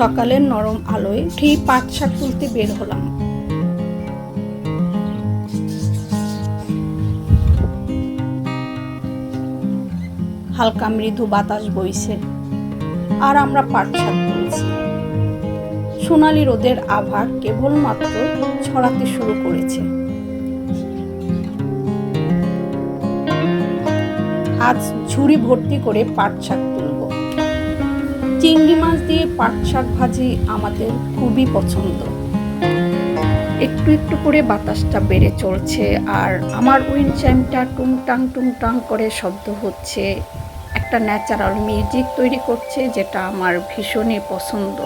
সকালের নরম আলোয় ঠিক পাট শাক তুলতে বের হলাম। হালকা মৃদু বাতাস বইছে, আর আমরা পাট শাক তুলছি। সোনালি রোদের আভা কেবলমাত্র ছড়াতে শুরু করেছে। আজ ঝুড়ি ভর্তি করে পাট শাক চিংড়ি মাছ দিয়ে পাট শাক ভাজি আমাদের খুবই পছন্দ। একটু একটু করে বাতাসটা বেড়ে চলছে আর আমার উইন্ড চাইমটা টুংটাং টুংটাং করে শব্দ হচ্ছে। একটা ন্যাচারাল মিউজিক তৈরি করছে যেটা আমার ভীষণই পছন্দ।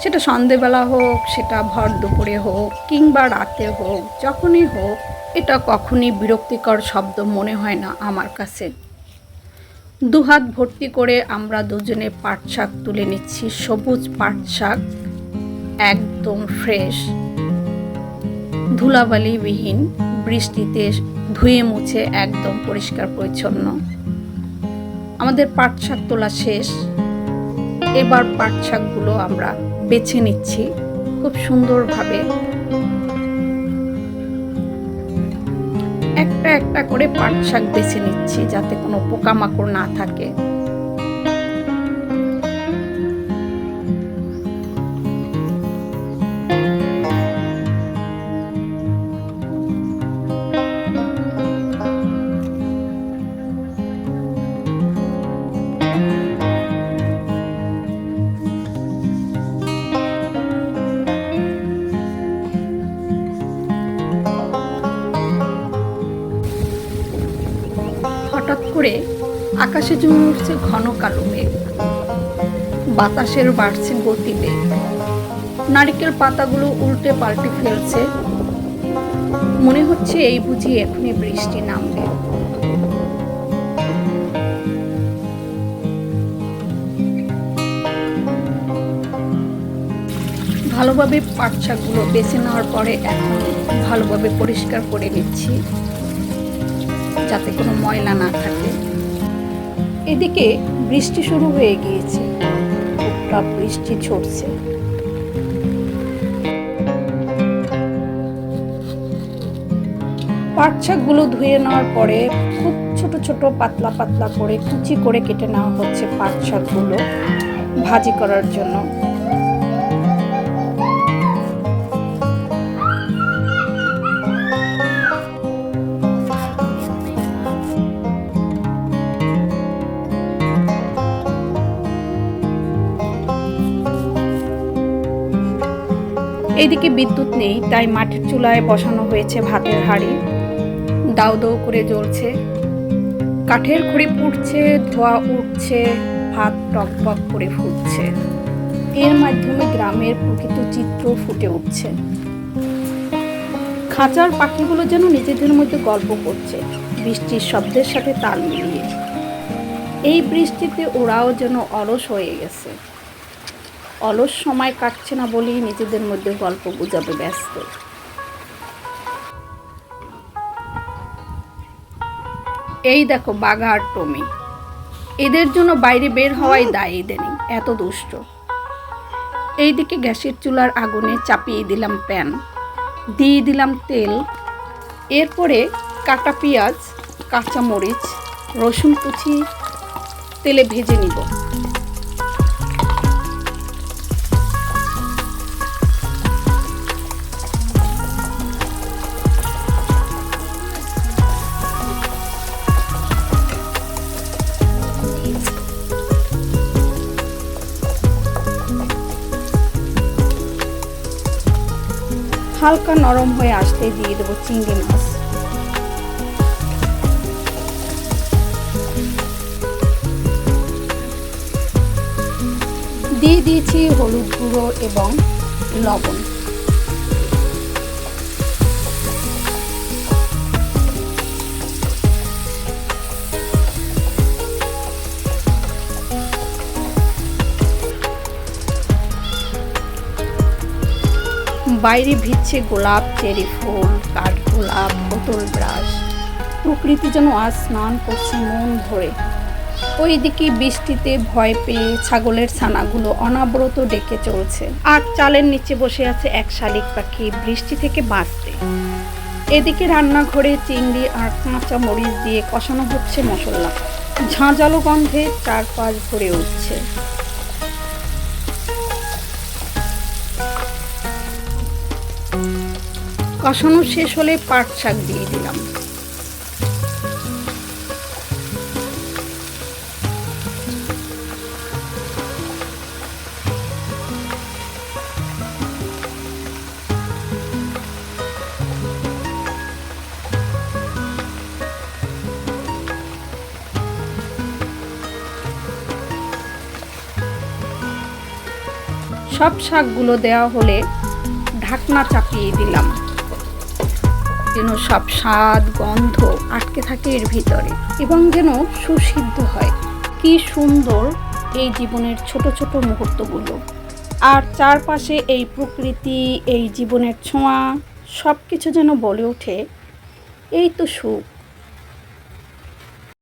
সেটা সন্ধেবেলা হোক, সেটা ভর দুপুরে হোক, কিংবা রাতে হোক, যখনই হোক, এটা কখনই বিরক্তিকর শব্দ মনে হয় না আমার কাছে। দুহাত ভর্তি করে আমরা দুজনে পাট শাক তুলে নিচ্ছি, সবুজ পাট শাক, একদম ফ্রেশ, ধুলাবালিবিহীন, বৃষ্টিতে ধুয়ে মুছে একদম পরিষ্কার পরিচ্ছন্ন। আমাদের পাট শাক তোলা শেষ। এবার পাট শাকগুলো আমরা বেছে নিচ্ছি, খুব সুন্দরভাবে। একটা করে পাট শাক বেছে নিচ্ছি যাতে কোনো পোকামাকড় না থাকে। করে আকাশে জমে উঠছে ঘন কালো মেঘ। বাতাসের বাড়ছে গতিবেগ। নারিকেল পাতাগুলো উল্টে পাল্টে ফেলছে। মনে হচ্ছে এই বুঝি এখনই বৃষ্টি নামবে। ভালোভাবে পাট শাকগুলো বেছে নেওয়ার পরে এখন ভালোভাবে পরিষ্কার করে নিচ্ছি। যাতে কোনো ময়লা না থাকে। এদিকে বৃষ্টি শুরু হয়ে গিয়েছে। টুকটাক বৃষ্টি ছড়ছে পাট শাকগুলো ধুয়ে নেওয়ার পরে খুব ছোট ছোট পাতলা পাতলা করে কুচি করে কেটে নেওয়া হচ্ছে পাট শাকগুলো ভাজি করার জন্য। এইদিকে বিদ্যুৎ নেই, তাই মাটির চুলায় বসানো হয়েছে ভাতের হাঁড়ি। দাউ দাউ করে জ্বলছে। কাঠের খড়ি পুড়ছে, ধোয়া উঠছে, ভাত টকবক করে ফুটছে। এর মাধ্যমে গ্রামের প্রকৃত চিত্র ফুটে উঠছে। খাঁচার পাখিগুলো যেন নিজেদের মধ্যে গল্প করছে, বৃষ্টির শব্দের সাথে তাল মিলিয়ে। এই বৃষ্টিতে ওরাও যেন অলস হয়ে গেছে। অলস সময় কাটছে না বলেই নিজেদের মধ্যে গল্প গুজাবে ব্যস্ত। এই দেখো বাঘা আর টমি। এদের জন্য বাইরে বের হওয়াই দায় দেনি এত দুষ্ট। এইদিকে গ্যাসের চুলার আগুনে চাপিয়ে দিলাম প্যান, দিয়ে দিলাম তেল, এরপরে কাটা পেঁয়াজ কাঁচা মরিচ রসুন কুচি, তেলে ভেজে নিব। হালকা নরম হয়ে আসতে দিয়ে দেবো চিংড়ি মাছ। দিয়ে দিয়েছি হলুদ গুঁড়ো এবং লবণ। বাইরে ভিজছে গোলাপ চেরি ফুল, কাঠগোলাপ বোতল ব্রাশ। প্রকৃতি যেন আজ স্নান করছে মন ভরে ওইদিকে বৃষ্টিতে ভয় পেয়ে ছাগলের ছানাগুলো অনাবরত ডেকে চলছে। আর চালের নিচে বসে আছে এক শালিক পাখি বৃষ্টি থেকে বাঁচতে। এদিকে রান্নাঘরে চিংড়ি আর কাঁচা মরিচ দিয়ে কষানো হচ্ছে মশলা। ঝাঁঝালো গন্ধে চারপাশ ভরে উঠছে। কষানো শেষ হলে পাট শাক দিয়ে দিলাম। সব শাকগুলো দেওয়া হলে ঢাকনা চাপিয়ে দিলাম। যেন সব স্বাদ, গন্ধ আটকে থাকে এর ভিতরে এবং যেন সুসিদ্ধ হয়। কি সুন্দর এই জীবনের ছোট ছোট মুহূর্তগুলো। আর চারপাশে এই প্রকৃতি, এই জীবনের ছোঁয়া সব কিছু যেন বলে ওঠে, এই তো সুখ।